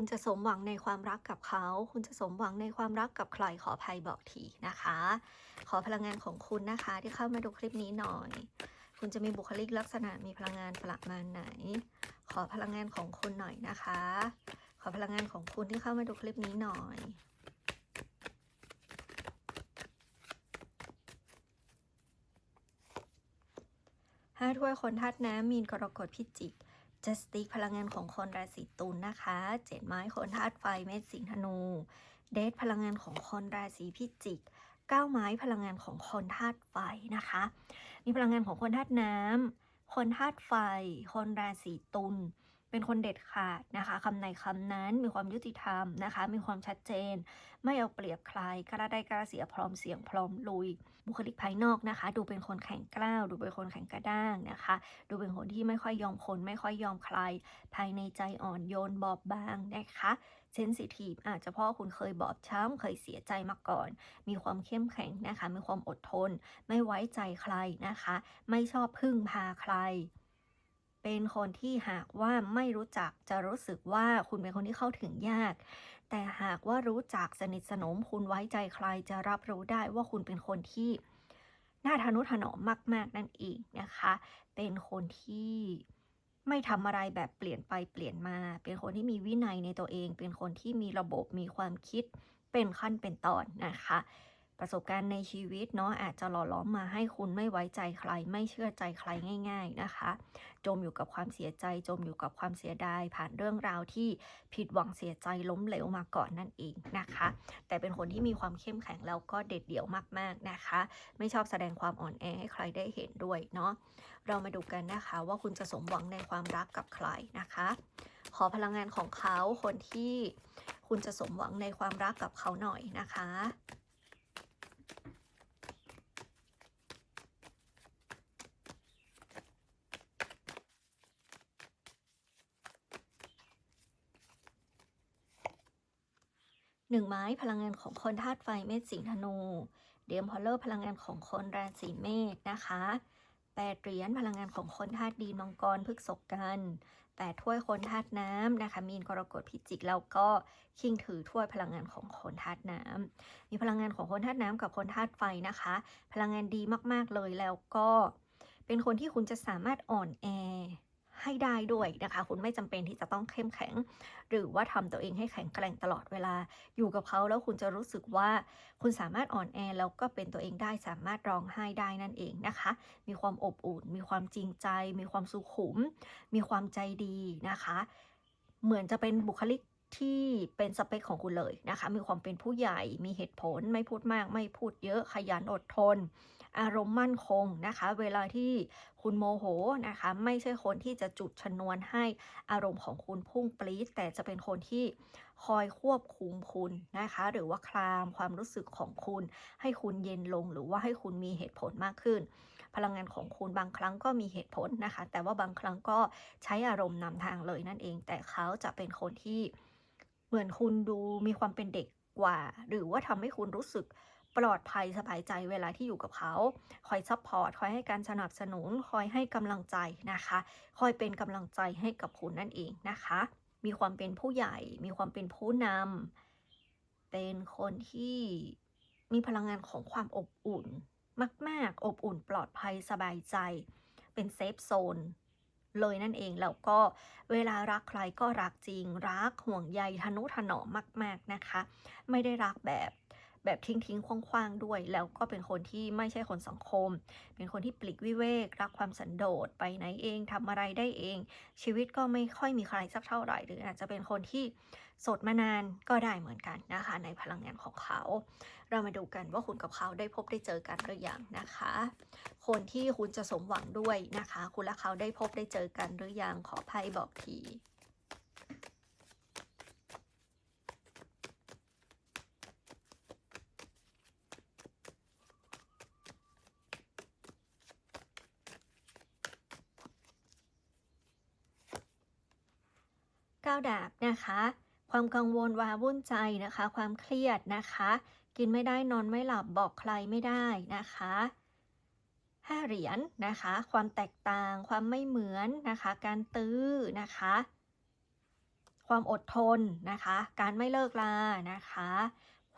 คุณจะสมหวังในความรักกับเขา คุณจะสมหวังในความรักกับใครขออภัยบอกทีนะคะ ขอพลังงานของคุณนะคะที่เข้ามาดูคลิปนี้หน่อย คุณจะมีบุคลิกลักษณะมีพลังงานประมาณไหน ขอพลังงานของคุณหน่อยนะคะ ขอพลังงานของคุณที่เข้ามาดูคลิปนี้หน่อยห้าถ้วยคนธาตุน้ำมีนกรกฎพิจิก จัสติกพลังงานของคนราศีตุลนะคะเจ็ดไม้คนธาตุไฟเมษสิงห์ธนู เดทพลังงานของคนราศีพิจิกเก้าไม้พลังงานของคนธาตุไฟนะคะ มีพลังงานของคนธาตุน้ำคนธาตุไฟ คนราศีตุล เป็นคนเด็ดขาดนะคะคำในคำนั้นมีความยุติธรรมนะคะ มีความชัดเจน ไม่เอาเปรียบใครกระได้กระเสียพร้อมเสียงพร้อมลุย บุคลิกภายนอกนะคะ ดูเป็นคนแข็งกร้าวดูเป็นคนแข็งกระด้างนะคะ ดูเป็นคนที่ไม่ค่อยยอมคนไม่ค่อยยอมใคร ภายในใจอ่อนโยนบอบบางนะคะเซนซิทีฟอาจจะเพราะคุณเคยบอบช้ำเคยเสียใจมาก่อน มีความเข้มแข็งนะคะ มีความอดทน ไม่ไว้ใจใครนะคะ ไม่ชอบพึ่งพาใคร เป็นคนที่หากว่าไม่รู้จักจะรู้สึกว่าคุณเป็นคนที่เข้าถึงยาก แต่หากว่ารู้จักสนิทสนมคุณไว้ใจใครจะรับรู้ได้ว่าคุณเป็นคนที่น่าทนุถนอมมาก ๆ นั่นเองนะคะ เป็นคนที่ไม่ทำอะไรแบบเปลี่ยนไปเปลี่ยนมา เป็นคนที่มีวินัยในตัวเอง เป็นคนที่มีระบบมีความคิดเป็นขั้นเป็นตอนนะคะ ประสบการณ์ในชีวิตเนาะอาจจะหล่อหลอมมาให้คุณไม่ไว้ใจใคร ไม่เชื่อใจใครง่าย ๆนะคะ จมอยู่กับความเสียใจ จมอยู่กับความเสียดาย ผ่านเรื่องราวที่ผิดหวังเสียใจล้มเหลวมาก่อนนั่นเองนะคะ แต่เป็นคนที่มีความเข้มแข็งแล้วก็เด็ดเดี่ยวมากๆนะคะ ไม่ชอบแสดงความอ่อนแอให้ใครได้เห็นด้วยเนาะเรามาดูกันนะคะว่าคุณจะสมหวังในความรักกับใครนะคะ ขอพลังงานของเขาคนที่คุณจะสมหวังในความรักกับเขาหน่อยนะคะ หนึ่งไม้พลังงานของคนธาตุไฟเมษสิงธนูเดียมพอลเลอร์พลังงานของคนราศีเมษนะคะแปดเหรียญพลังงานของคนธาตุดินมังกรพฤกษกันแปดถ้วยคนธาตุน้ำนะคะ มีนกรกฎพิจิกแล้วก็คิงถือถ้วยพลังงานของคนธาตุน้ำมีพลังงานของคนธาตุน้ำกับคนธาตุไฟนะคะ พลังงานดีมากๆเลยแล้วก็เป็นคนที่คุณจะสามารถอ่อนแอ ให้ได้ด้วยนะคะ คุณไม่จำเป็นที่จะต้องเข้มแข็ง หรือว่าทำตัวเองให้แข็งแกร่งตลอดเวลา อยู่กับเขาแล้วคุณจะรู้สึกว่าคุณสามารถอ่อนแอแล้วก็เป็นตัวเองได้สามารถร้องไห้ได้นั่นเองนะคะ มีความอบอุ่น มีความจริงใจ มีความสุขุม มีความใจดีนะคะ เหมือนจะเป็นบุคลิกที่เป็นสเปคของคุณเลยนะคะ มีความเป็นผู้ใหญ่ มีเหตุผล ไม่พูดมาก ไม่พูดเยอะ ขยันอดทน อารมณ์มั่นคงนะคะ เวลาที่คุณโมโหนะคะ ไม่ใช่คนที่จะจุดชนวนให้อารมณ์ของคุณพุ่งปรี๊ดแต่จะเป็นคนที่คอยควบคุมคุณนะคะ หรือว่าคลามความรู้สึกของคุณ ให้คุณเย็นลงหรือว่าให้คุณมีเหตุผลมากขึ้น พลังงานของคุณบางครั้งก็มีเหตุผลนะคะ แต่ว่าบางครั้งก็ใช้อารมณ์นำทางเลยนั่นเอง แต่เขาจะเป็นคนที่เหมือนคุณดูมีความเป็นเด็กกว่า หรือว่าทำให้คุณรู้สึก ปลอดภัยสบายใจเวลาที่อยู่กับเขา คอยซัพพอร์ตคอยให้การสนับสนุน คอยให้กำลังใจนะคะ คอยเป็นกำลังใจให้กับคุณนั่นเองนะคะ มีความเป็นผู้ใหญ่ มีความเป็นผู้นำเป็นคนที่มีพลังงานของความอบอุ่น มาก ๆ อบอุ่นปลอดภัยสบายใจ เป็นเซฟโซนเลยนั่นเองแล้วก็เวลารักใครก็รักจริง รักห่วงใยทนุถนอมมาก ๆนะคะ ไม่ได้รักแบบ แบบทิ้งทิ้งคว้างๆด้วย แล้วก็เป็นคนที่ไม่ใช่คนสังคม เป็นคนที่ปลีกวิเวก รักความสันโดษไปไหนเองทำอะไรได้เอง ชีวิตก็ไม่ค่อยมีใครสักเท่าไหร่ หรืออาจจะเป็นคนที่โสดมานานก็ได้เหมือนกันนะคะ ในพลังงานของเขา เรามาดูกันว่าคุณกับเขาได้พบได้เจอกันหรือยังนะคะ คนที่คุณจะสมหวังด้วยนะคะ คุณและเขาได้พบได้เจอกันหรือยังขอไพ่บอกที ดาบนะคะ ความกังวลวาวุ่นใจนะคะ ความเครียดนะคะ กินไม่ได้นอนไม่หลับบอกใครไม่ได้นะคะห้าเหรียญนะคะ ความแตกต่างความไม่เหมือนนะคะ การตื้อนะคะ ความอดทนนะคะ การไม่เลิกลานะคะ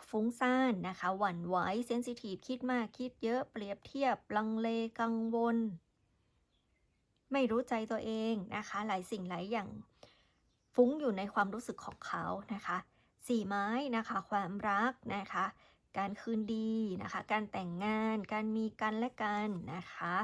ฟุ้งซ่านนะคะ หวั่นไหวเซนซิทีฟคิดมากคิดเยอะเปรียบเทียบลังเลกังวล ไม่รู้ใจตัวเองนะคะ หลายสิ่งหลายอย่าง ฟุ้งอยู่ในความรู้สึกของเขานะคะสี่ไม้นะคะ ความรักนะคะ การคืนดีนะคะ การแต่งงาน การมีกันและกันนะคะ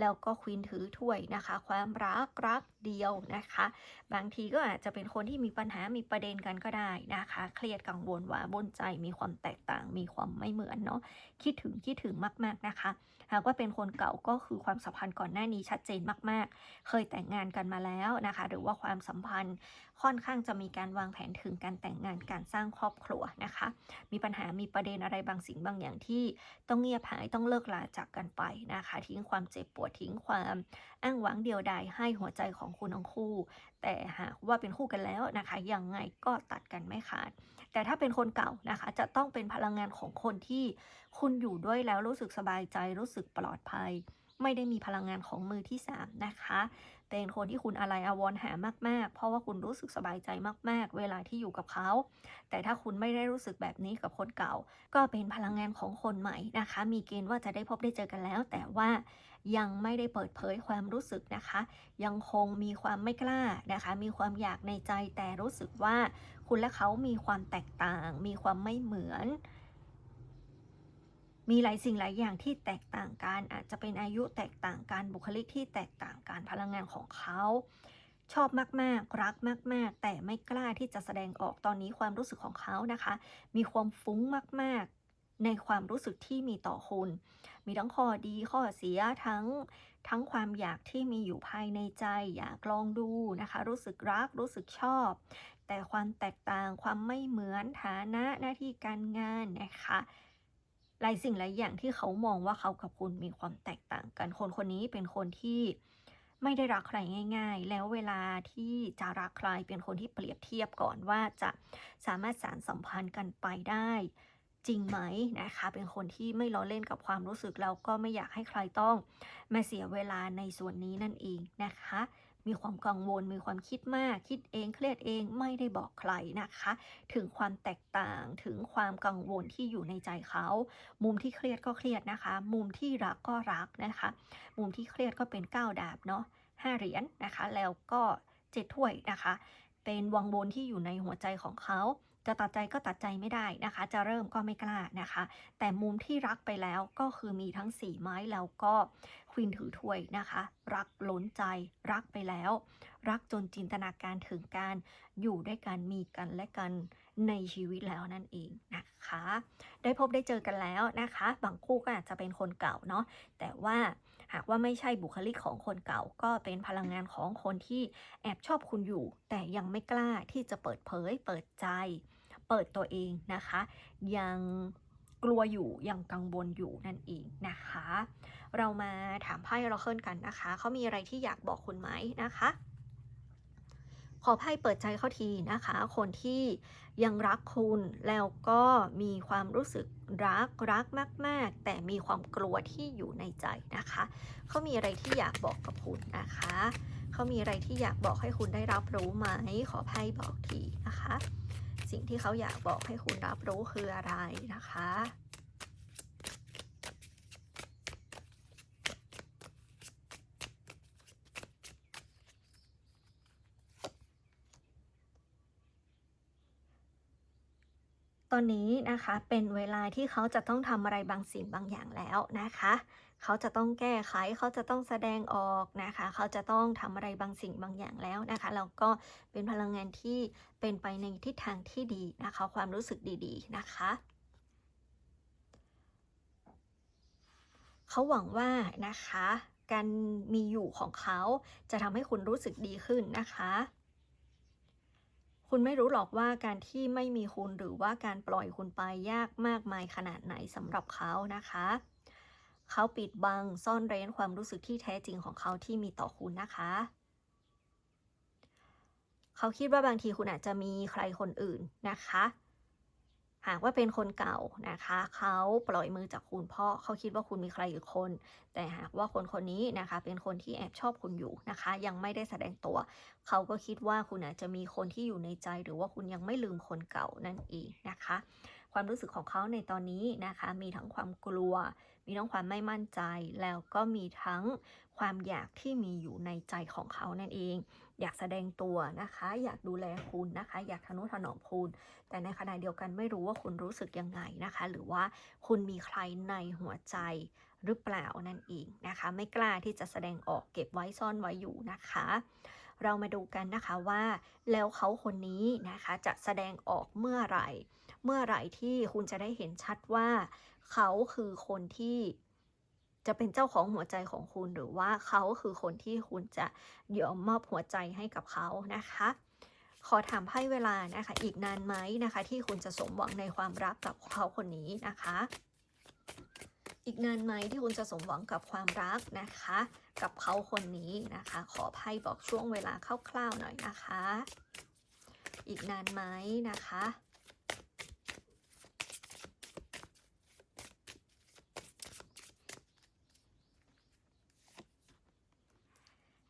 แล้วก็ควีนถือถ้วยนะคะ ความรักรักเดียวนะคะ บางทีก็อาจจะเป็นคนที่มีปัญหามีประเด็นกันก็ได้นะคะ เครียดกังวลหวาบนใจมีความแตกต่าง มีความไม่เหมือนเนาะคิดถึงคิดถึงมากๆนะคะ หากว่าเป็นคนเก่าก็คือความสัมพันธ์ก่อนหน้านี้ชัดเจนมากๆ เคยแต่งงานกันมาแล้วนะคะ หรือว่าความสัมพันธ์ค่อนข้างจะมีการวางแผนถึงการแต่งงานการสร้างครอบครัวนะคะ มีปัญหามีประเด็นอะไรบางสิ่งบางอย่างที่ต้องเงียบหายต้องเลิกลาจากกันไปนะคะ ทิ้งความเจ็บปวดทิ้งความอ้างหวังเดียวดายให้หัวใจของคุณทั้งคู่ แต่หากว่าเป็นคู่กันแล้วนะคะยังไงก็ตัดกันไม่ขาด แต่ถ้าเป็นคนเก่านะคะ จะต้องเป็นพลังงานของคนที่คุณอยู่ด้วยแล้วรู้สึกสบายใจรู้สึกปลอดภัย ไม่ได้มีพลังงานของมือที่3นะคะ เป็นคนที่คุณอะไรอาวรหามาก ๆ เพราะว่าคุณรู้สึกสบายใจมาก ๆ เวลาที่อยู่กับเขา แต่ถ้าคุณไม่ได้รู้สึกแบบนี้กับคนเก่า ก็เป็นพลังงานของคนใหม่นะคะ มีเกณฑ์ว่าจะได้พบได้เจอกันแล้ว แต่ว่ายังไม่ได้เปิดเผยความรู้สึกนะคะ ยังคงมีความไม่กล้านะคะ มีความอยากในใจแต่รู้สึกว่าคุณและเขามีความแตกต่าง มีความไม่เหมือน มีหลายสิ่งหลายอย่างที่แตกต่างกัน อาจจะเป็นอายุแตกต่างกันบุคลิกที่แตกต่างกันพลังงานของเขา ชอบมากๆ รักมาก ๆ แต่ไม่กล้าที่จะแสดงออกตอนนี้ความรู้สึกของเขานะคะ มีความฟุ้งมากๆ ในความรู้สึกที่มีต่อคุณ มีทั้งข้อดีข้อเสียทั้งทั้งความอยากที่มีอยู่ภายในใจ อยากลองดูนะคะ รู้สึกรักรู้สึกชอบ แต่ความแตกต่างความไม่เหมือนฐานะหน้าที่การงานนะคะ หลายสิ่งหลายอย่างที่เขามองว่าเขากับคุณมีความแตกต่างกัน คนคนนี้เป็นคนที่ไม่ได้รักใครง่าย ๆ แล้วเวลาที่จะรักใครเป็นคนที่เปรียบเทียบก่อนว่าจะสามารถสารสัมพันธ์กันไปได้จริงไหมนะคะ เป็นคนที่ไม่ล้อเล่นกับความรู้สึกแล้วก็ไม่อยากให้ใครต้องมาเสียเวลาในส่วนนี้นั่นเองนะคะ มีความกังวล มีความคิดมาก คิดเองเครียดเองไม่ได้บอกใครนะคะ ถึงความแตกต่างถึงความกังวลที่อยู่ในใจเขา มุมที่เครียดก็เครียดนะคะ มุมที่รักก็รักนะคะ มุมที่เครียดก็เป็นก้าวดาบเนาะห้าเหรียญนะคะ แล้วก็เจ็ดถ้วยนะคะ เป็นวังวนที่อยู่ในหัวใจของเขา จะตัดใจก็ตัดใจไม่ได้นะคะ จะเริ่มก็ไม่กล้านะคะ แต่มุมที่รักไปแล้วก็คือมีทั้งสี่ไม้แล้วก็ควีนถือถ้วยนะคะ รักล้นใจรักไปแล้ว รักจนจินตนาการถึงการอยู่ด้วยกันมีกันและกันในชีวิตแล้วนั่นเองนะคะ ได้พบได้เจอกันแล้วนะคะ บางคู่ก็อาจจะเป็นคนเก่าเนาะแต่ว่าหากว่าไม่ใช่บุคลิกของคนเก่า ก็เป็นพลังงานของคนที่แอบชอบคุณอยู่ แต่ยังไม่กล้าที่จะเปิดเผยเปิดใจ เปิดตัวเองนะคะ ยังกลัวอยู่ยังกังวลอยู่นั่นเองนะคะ เรามาถามไพ่เราเคิลกันนะคะเขามีอะไรที่อยากบอกคุณไหมนะคะ ขอไพ่เปิดใจเขาทีนะคะ คนที่ยังรักคุณแล้วก็มีความรู้สึกรักรักมาก ๆ แต่มีความกลัวที่อยู่ในใจนะคะเขามีอะไรที่อยากบอกกับคุณนะคะเขามีอะไรที่อยากบอกให้คุณได้รับรู้ไหมขอไพ่บอกทีนะคะ สิ่งที่เขาอยากบอกให้คุณรับรู้คืออะไรนะคะ ตอนนี้นะคะเป็นเวลาที่เขาจะต้องทำอะไรบางสิ่งบางอย่างแล้วนะคะ เขาจะต้องแก้ไข เขาจะต้องแสดงออกนะคะ เขาจะต้องทำอะไรบางสิ่งบางอย่างแล้วนะคะ แล้วก็เป็นพลังงานที่เป็นไปในทิศทางที่ดีนะคะ ความรู้สึกดีๆนะคะเขาหวังว่านะคะ การมีอยู่ของเขาจะทำให้คุณรู้สึกดีขึ้นนะคะ คุณไม่รู้หรอกว่าการที่ไม่มีคุณหรือว่าการปล่อยคุณไปยากมากมายขนาดไหนสำหรับเขานะคะ เขาปิดบังซ่อนเร้นความรู้สึกที่แท้จริงของเขาที่มีต่อคุณนะคะ เขาคิดว่าบางทีคุณอาจจะมีใครคนอื่นนะคะ หากว่าเป็นคนเก่านะคะ เขาปล่อยมือจากคุณเพราะเขาคิดว่าคุณมีใครอีกคน แต่หากว่าคนคนนี้นะคะ เป็นคนที่แอบชอบคุณอยู่นะคะ ยังไม่ได้แสดงตัว เขาก็คิดว่าคุณอาจจะมีคนที่อยู่ในใจ หรือว่าคุณยังไม่ลืมคนเก่านั่นเองนะคะ ความรู้สึกของเขาในตอนนี้นะคะ มีทั้งความกลัว มีทั้งความไม่มั่นใจ แล้วก็มีทั้งความอยากที่มีอยู่ในใจของเขานั่นเอง อยากแสดงตัวนะคะ อยากดูแลคุณนะคะ อยากทนุถนอมคุณ แต่ในขณะเดียวกันไม่รู้ว่าคุณรู้สึกยังไงนะคะ หรือว่าคุณมีใครในหัวใจหรือเปล่านั่นเองนะคะ ไม่กล้าที่จะแสดงออกเก็บไว้ซ่อนไว้อยู่นะคะ เรามาดูกันนะคะว่าแล้วเขาคนนี้นะคะจะแสดงออกเมื่อไหร่ เมื่อไหร่ที่คุณจะได้เห็นชัดว่า เขาคือคนที่ จะเป็นเจ้าของหัวใจของคุณหรือว่าเขาคือคนที่คุณจะยอมมอบหัวใจให้กับเขานะคะ ขอถามไพ่เวลานะคะ อีกนานไหมนะคะ ที่คุณจะสมหวังในความรักกับเขาคนนี้นะคะ อีกนานไหมที่คุณจะสมหวังกับความรักนะคะ กับเขาคนนี้นะคะ ขอไพ่บอกช่วงเวลาคร่าวๆหน่อยนะคะ อีกนานไหมนะคะ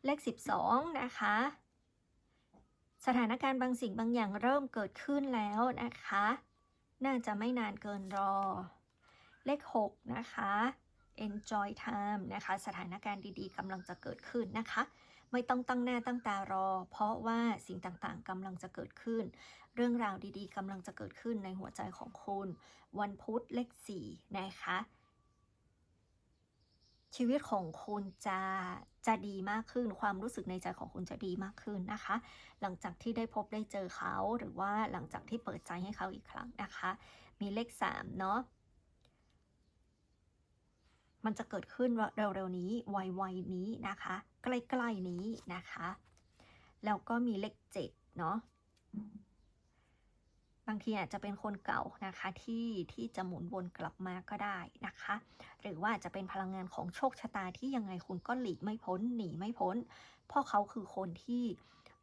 เลข 12 นะคะ สถานการณ์บางสิ่งบางอย่างเริ่มเกิดขึ้นแล้วนะคะ น่าจะไม่นานเกินรอ เลข 6 นะคะ enjoy time นะคะ สถานการณ์ดีๆกำลังจะเกิดขึ้นนะคะ ไม่ต้องตั้งหน้าตั้งตารอ เพราะว่าสิ่งต่างๆกำลังจะเกิดขึ้น เรื่องราวดีๆกำลังจะเกิดขึ้นในหัวใจของคุณ วันพุธเลข 4 นะคะ ชีวิตของคุณจะจะดีมากขึ้น ความรู้สึกในใจของคุณจะดีมากขึ้นนะคะ หลังจากที่ได้พบได้เจอเขาหรือว่าหลังจากที่เปิดใจให้เขาอีกครั้งนะคะ มีเลข3เนาะมันจะเกิดขึ้นเร็วๆนี้ไวๆนี้นะคะ ใกล้ๆนี้นะคะ แล้วก็มีเลข7เนาะางทีอาจจะเป็นคนเก่านะคะที่ที่จะหมุนวนกลับมาก็ได้นะคะ หรือว่าจะเป็นพลังงานของโชคชะตาที่ยังไงคุณก็หลีกไม่พ้นหนีไม่พ้น เพราะเขาคือคนที่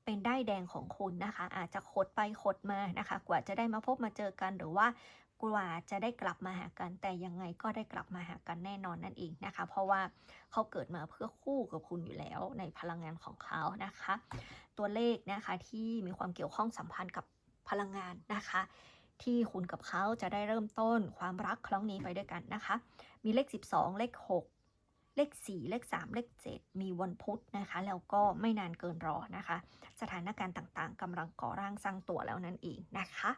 เป็นได้แดงของคุณนะคะ อาจจะคดไปคดมานะคะ กว่าจะได้มาพบมาเจอกันหรือว่ากว่าจะได้กลับมาหากัน แต่ยังไงก็ได้กลับมาหากันแน่นอนนั่นเองนะคะ เพราะว่าเขาเกิดมาเพื่อคู่กับคุณอยู่แล้วในพลังงานของเขานะคะ ตัวเลขนะคะที่มีความเกี่ยวข้องสัมพันธ์กับ พลังงานนะคะ ที่คุณกับเขาจะได้เริ่มต้นความรักครั้งนี้ไปด้วยกันนะคะ มีเลข 12 เลข 6 เลข 4 เลข 3 เลข 7 มีวันพุธนะคะ แล้วก็ไม่นานเกินรอนะคะ สถานการณ์ต่างๆกำลังก่อร่างสร้างตัวแล้วนั่นเองนะคะ